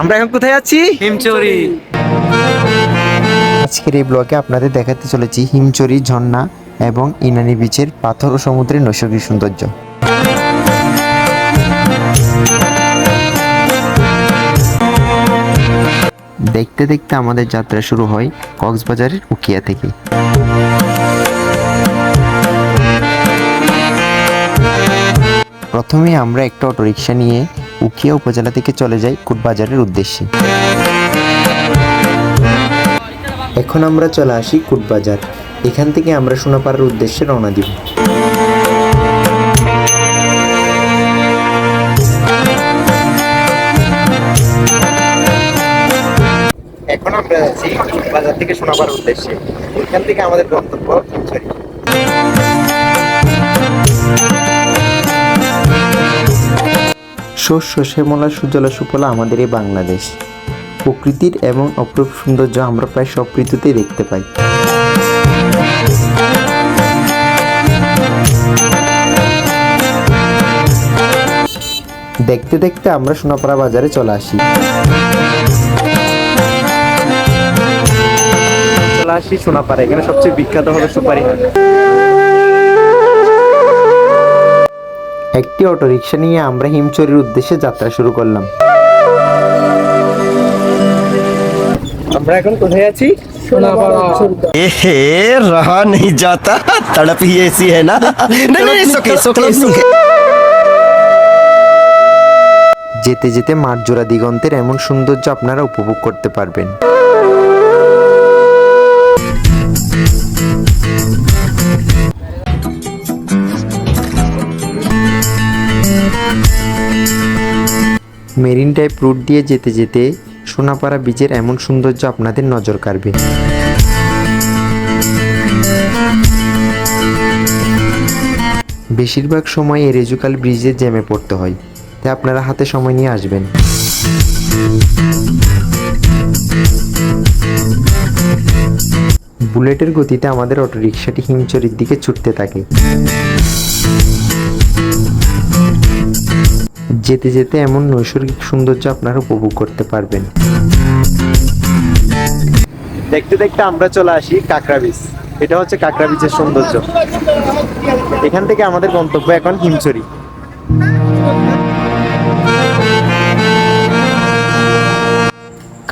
আমরা এখন কোথায় যাচ্ছি হিমচুরি। আজকের এই ব্লগে আপনাদের দেখাতে চলেছি হিমচরি ঝর্ণা এবং ইনানি বিচের পাথর ও সমুদ্রের নৈসর্গিক সৌন্দর্য। দেখতে দেখতে আমাদের যাত্রা শুরু হয় কক্সবাজারের উকিয়া থেকে। প্রথমে আমরা একটা অটোরিকশা নিয়ে উকিয়া উপজেলা থেকে চলে যাই কুটবাজারের উদ্দেশ্যে। এখন আমরা চলে আসি কুটবাজার। এখান থেকে আমরা সোনাপাড়ার উদ্দেশ্যে রওনা দিব। এখন আমরা যাচ্ছি বাজার থেকে সোনাপাড়ার উদ্দেশ্যে। এখান থেকে আমাদের গন্তব্য শস্য শ্যামলা সুজলা সুফলা আমাদের এই বাংলাদেশ। প্রকৃতির এবং অপরূপ সৌন্দর্য আমরা প্রায় সব ঋতুতেই দেখতে পাই। দেখতে দেখতে আমরা সোনাপাড়া বাজারে চলে আসি। চলে আসি সোনাপাড়া, এখানে সবচেয়ে বিখ্যাত হলো সুপারি হাট। একটি অটোরিকশা নিয়ে আমরা হিমচরের উদ্দেশ্যে যাত্রা শুরু করলাম। আমরা এখন কোথায় আছি? এহে রহা নেই যাতা তড়প হি এসি হ্যায় না সোকে সোকে সোকে যেতে যেতে মাঠজোড়া দিগন্তের এমন সৌন্দর্য আপনারা উপভোগ করতে পারবেন। মেরিন টাইপ রুট দিয়ে যেতে যেতে সোনাপাড়া বীচের এমন সৌন্দর্য আপনাদের নজর কাড়বে। বেশিরভাগ সময় এই রেজুকাল ব্রিজে জ্যামে পড়তে হয়, তাই আপনারা হাতে সময় নিয়ে আসবেন। বুলেটের গতিতে আমাদের অটোরিকশাটি হিমচরির দিকে ছুটতে থাকে। যেতে যেতে এমন নৈসর্গিক সৌন্দর্য আপনারা উপভোগ করতে পারবেন। দেখতে দেখতে আমরা চলে আসি কাঁকড়া বীচ। এটা হচ্ছে কাঁকড়া বীচের সৌন্দর্য। এখান থেকে আমাদের গন্তব্য এখন হিমচরি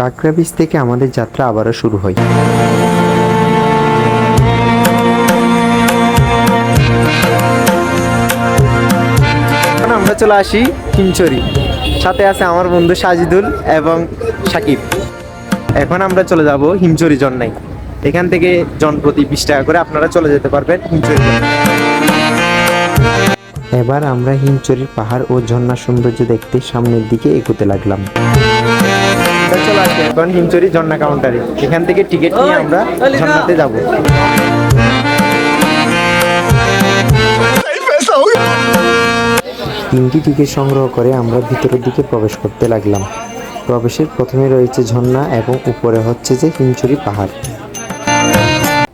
কাঁকড়া বীচ থেকে আমাদের যাত্রা আবারও শুরু হয়। চলে আসি হিমচরি সাথে আছে আমার বন্ধু সাজিদুল এবং সাকিব। এখন আমরা চলে যাব হিমচরি জন্নাই। এখান থেকে জন প্রতি বিশ টাকা করে আপনারা চলে যেতে পারবেন হিমচরি এবার আমরা হিমচরির পাহাড় ও ঝর্ণার সৌন্দর্য দেখতে সামনের দিকে এগোতে লাগলাম। চলে আসি এখন হিমচরি ঝর্ণা কাউন্টারে এখান থেকে টিকিট নিয়ে আমরা ঝর্ণাতে যাব। তিনটি টিকিট সংগ্রহ করে আমরা ভিতরের দিকে প্রবেশ করতে লাগলাম। প্রবেশের প্রথমে রয়েছে ঝর্ণা এবং উপরে হচ্ছে যে হিমচুরি পাহাড়।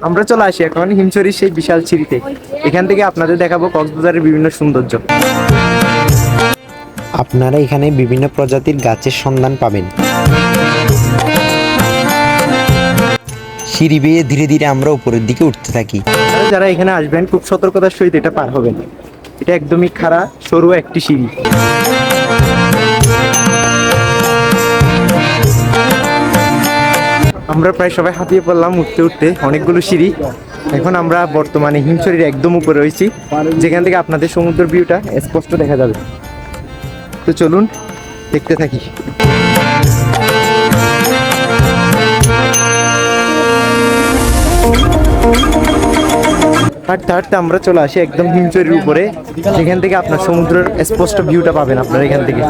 আমরা চলে আসি এখন হিমচরির সেই বিশাল সিঁড়িতে। এখান থেকে আপনাদের দেখাবো কক্সবাজারের বিভিন্ন সৌন্দর্য। আপনারা এখানে বিভিন্ন প্রজাতির গাছের সন্ধান পাবেন। সিঁড়ি বেয়ে ধীরে ধীরে আমরা উপরের দিকে উঠতে থাকি। যারা এখানে আসবেন খুব সতর্কতার সহিত এটা পার হবেন। এটা একদমই খাড়া, সরু একটি সিঁড়ি। আমরা প্রায় সবাই হাঁপিয়ে পড়লাম উঠতে উঠতে, অনেকগুলো সিঁড়ি। এখন আমরা বর্তমানে হিমচরির একদম উপরে রয়েছি। যেখান থেকে আপনাদের সমুদ্র ভিউটা স্পষ্ট দেখা যাবে। তো চলুন, দেখতে থাকি। হাঁটতে হাঁটতে আমরা চলে আসি একদম হিমচরির উপরে। যেখান থেকে আপনার সমুদ্রের স্পষ্ট ভিউটা পাবেন আপনারা এখান থেকে।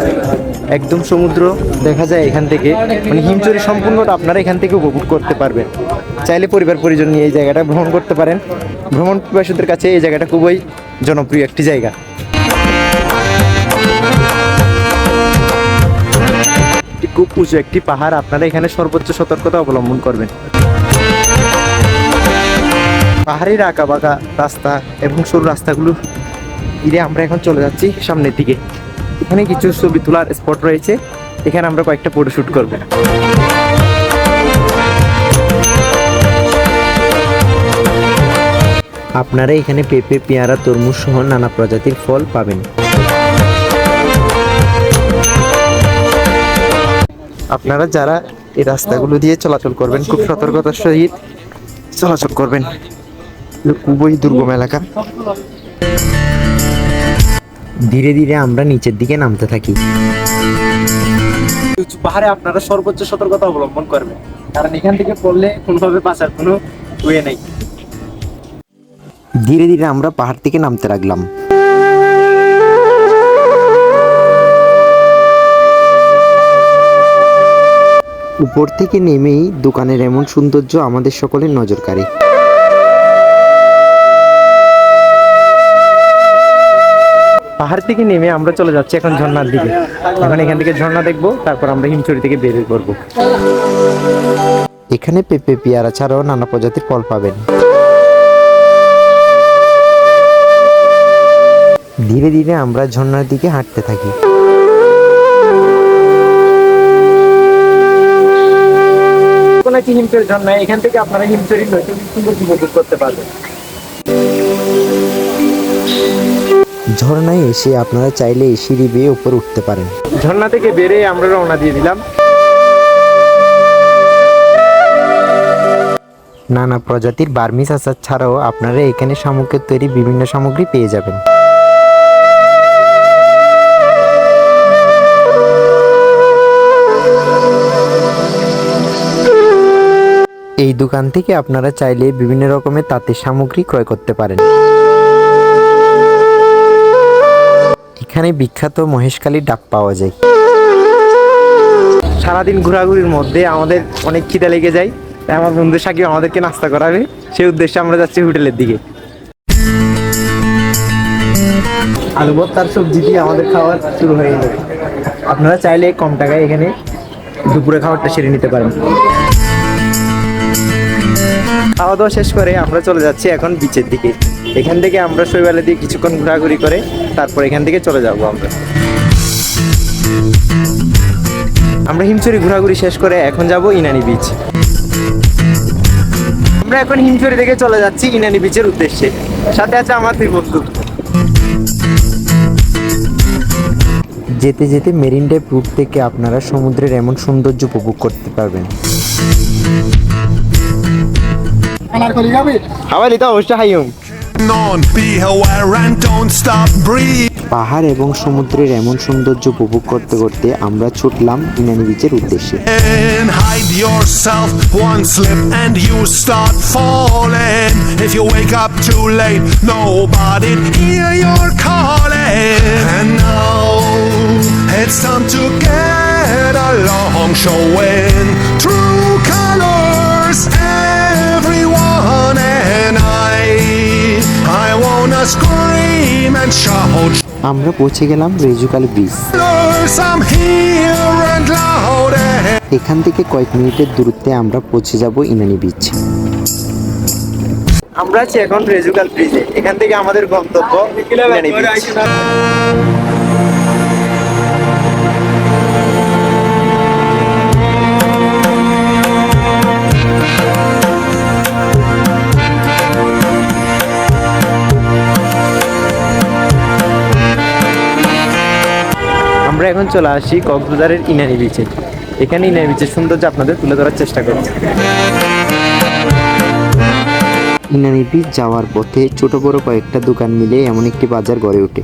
একদম সমুদ্র দেখা যায় এখান থেকে। মানে হিমচরি সম্পূর্ণটা আপনারা এখান থেকে উপভোগ করতে পারবেন। চাইলে পরিবার পরিজন নিয়ে এই জায়গাটা ভ্রমণ করতে পারেন। ভ্রমণ পিপাসুদের কাছে এই জায়গাটা খুবই জনপ্রিয় একটি জায়গা। খুব উঁচু একটি পাহাড়, আপনারা এখানে সর্বোচ্চ সতর্কতা অবলম্বন করবেন। পাহাড়ের আঁকা বাঁকা রাস্তা এবং সরু রাস্তাগুলো ঘিরে আমরা এখন চলে যাচ্ছি সামনের দিকে। এখানে কিছু ছবি তোলার স্পট রয়েছে। এখানে আমরা কয়েকটা ফটো শ্যুট করব। আপনারা এখানে পেঁপে, পেয়ারা, তরমুজ সহ নানা প্রজাতির ফল পাবেন। আপনারা যারা এই রাস্তাগুলো দিয়ে চলাচল করবেন, খুব সতর্কতার সহিত চলাচল করবেন। খুবই দুর্গম এলাকা। ধীরে ধীরে আমরা নিচের দিকে নামতে থাকি। পাহাড়ে আপনারা সর্বোচ্চ সতর্কতা অবলম্বন করবেন। কারণ এখান থেকে পড়লে কোনোভাবে বাঁচার কোনো ওয়ে নেই। ধীরে ধীরে আমরা পাহাড় থেকে নামতে লাগলাম। উপর থেকে নেমেই দোকানের এমন সৌন্দর্য আমাদের সকলের নজর কাড়ে পাহাড় থেকে নেমে আমরা চলে যাচ্ছি এখন ঝর্ণার দিকে। এখন এখান থেকে ঝর্ণা দেখব তারপর আমরা হিমচুরি থেকে বের করব। এখানে পেঁপে পেয়ারা ছাড়াও নানা প্রজাতির ফল পাবেন। ধীরে ধীরে আমরা ঝর্ণার দিকে হাঁটতে থাকি। কোনো একটি হিমচুরি ঝর্ণা এখান থেকে আপনারা হিমচুরি নৈতিক সুন্দর উপভোগ করতে পারবেন। ঝর্ণায় এসে আপনারা চাইলে সিঁড়ি বেয়ে উপরে উঠতে পারেন। ঝর্ণা থেকে বেরিয়ে আমরা রওনা দিয়ে দিলাম। নানা প্রজাতির বার্মিস আচার ছাড়াও আপনারা এখানে শামুকের তৈরি বিভিন্ন সামগ্রী পেয়ে যাবেন। এই দোকান থেকে আপনারা চাইলে বিভিন্ন রকমের তাঁতের সামগ্রী ক্রয় করতে পারেন। এখানে বিখ্যাত মহেশখালী ডাক পাওয়া যায়। সারাদিন ঘোরাঘুরির মধ্যে আমাদের অনেক খিদে লেগে যায়, তাই আমার বন্ধু সাকিব আমাদেরকে নাস্তা করাবে। সেই উদ্দেশ্যে আমরা যাচ্ছি হোটেলের দিকে। আলু ভর্তার সবজি দিয়ে আমাদের খাবার শুরু হয়ে যাবে আপনারা চাইলে কম টাকায় এখানে দুপুরে খাবারটা সেরে নিতে পারেন। খাওয়া দাওয়া শেষ করে আমরা চলে যাচ্ছি এখন বিচের দিকে। এখান থেকে আমরা শৈবালে দিয়ে কিছুক্ষণ ঘোরাঘুরি করে তারপর এখান থেকে চলে যাব আমরা। আমরা হিমচুরি ঘোরাঘুরি শেষ করে এখন যাব ইনানি বিচ আমরা এখন হিমচুরি থেকে চলে যাচ্ছি ইনানি বিচের উদ্দেশ্যে। সাথে আছে আমার দুই বন্ধু। যেতে যেতে মেরিন ড্রাইভ রুট থেকে আপনারা সমুদ্রের এমন সৌন্দর্য উপভোগ করতে পারবেন। হাওয়ালি তো অবশ্যই হাইম on, be aware and don't stop breathing. পাহাড় এবং সমুদ্রের এমন সৌন্দর্য উপভোগ করতে করতে আমরা ছুটলাম ইনানি বিচের উদ্দেশ্যে Hide yourself, one slip and you start falling. If you wake up too late, nobody hear your calling. And now it's time to get along, showing true I wanna scream and shout. আমরা পৌঁছে গেলাম রেজুকাল bridge Colors, I'm here and loud. and এখান থেকে কয়েক মিনিটের দূরত্বে আমরা পৌঁছে যাব ইনানি বিচ আমরা আছি এখন রেজুকাল ব্রিজে এখান থেকে আমাদের গন্তব্য ইনানি বিচ চলে আসি কক্সবাজারের ইনানি বিচে এখানে ইনানি বিচের সৌন্দর্য আপনাদের তুলে ধরার চেষ্টা করছি ইনানি বিচ যাওয়ার পথে ছোট বড় কয়েকটা দোকান মিলে এমন একটি বাজার গড়ে ওঠে।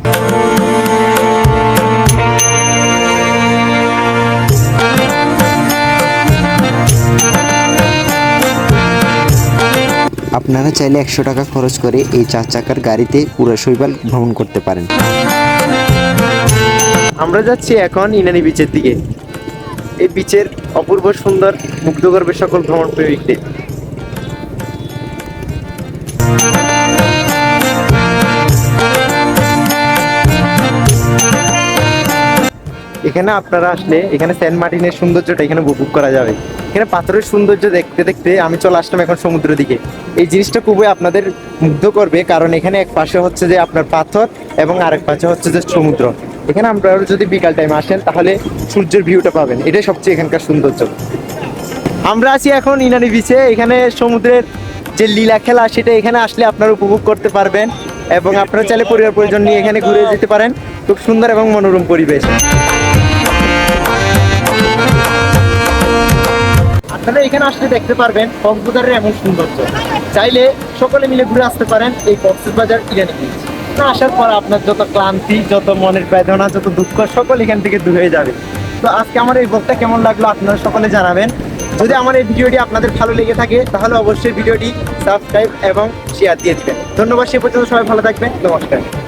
আপনারা চাইলে একশো টাকা খরচ করে এই চার চাকার গাড়িতে পুরো শৈবাল ভ্রমণ করতে পারেন। আমরা যাচ্ছি এখন ইনানি বিচের দিকে। এই বিচের অপূর্ব সুন্দর মুগ্ধ করবে সকল ভ্রমণ প্রেমিকদের এখানে আপনারা আসলে, এখানে সেন্ট মার্টিনের সৌন্দর্যটা এখানে উপভোগ করা যাবে। এখানে পাথরের সৌন্দর্য দেখতে দেখতে আমি চলে আসলাম এখন সমুদ্র দিকে। এই জিনিসটা খুবই আপনাদের মুগ্ধ করবে, কারণ এখানে এক পাশে হচ্ছে যে আপনার পাথর এবং আরেক পাশে হচ্ছে যে সমুদ্র। এখানে আমরা যদি বিকাল টাইমে আসেন, তাহলে সূর্যের ভিউটা পাবেন। এটাই সবচেয়ে এখানকার সৌন্দর্য। আমরা আছি এখন ইনানি বিচে এখানে সমুদ্রের যে লীলা খেলা, সেটা এখানে আসলে আপনারা উপভোগ করতে পারবেন এবং আপনারা চাইলে পরিবার পরিজন নিয়ে এখানে ঘুরে যেতে পারেন। খুব সুন্দর এবং মনোরম পরিবেশ। আপনারা এখানে আসলে দেখতে পারবেন কক্সবাজারের এমন সৌন্দর্য। চাইলে সকলে মিলে ঘুরে আসতে পারেন এই কক্সবাজার ইরানি বিচ আসার পর আপনার যত ক্লান্তি, যত মনের বেদনা, যত দুঃখ, সকল এখান থেকে দূর হয়ে যাবে। তো আজকে আমার এই ব্লগটা কেমন লাগল আপনারা সকলে জানাবেন। যদি আমার এই ভিডিওটি আপনাদের ভালো লেগে থাকে, তাহলে অবশ্যই ভিডিওটি সাবস্ক্রাইব এবং শেয়ার দিয়ে দেবেন। ধন্যবাদ, সে পর্যন্ত সবাই ভালো থাকবেন। নমস্কার।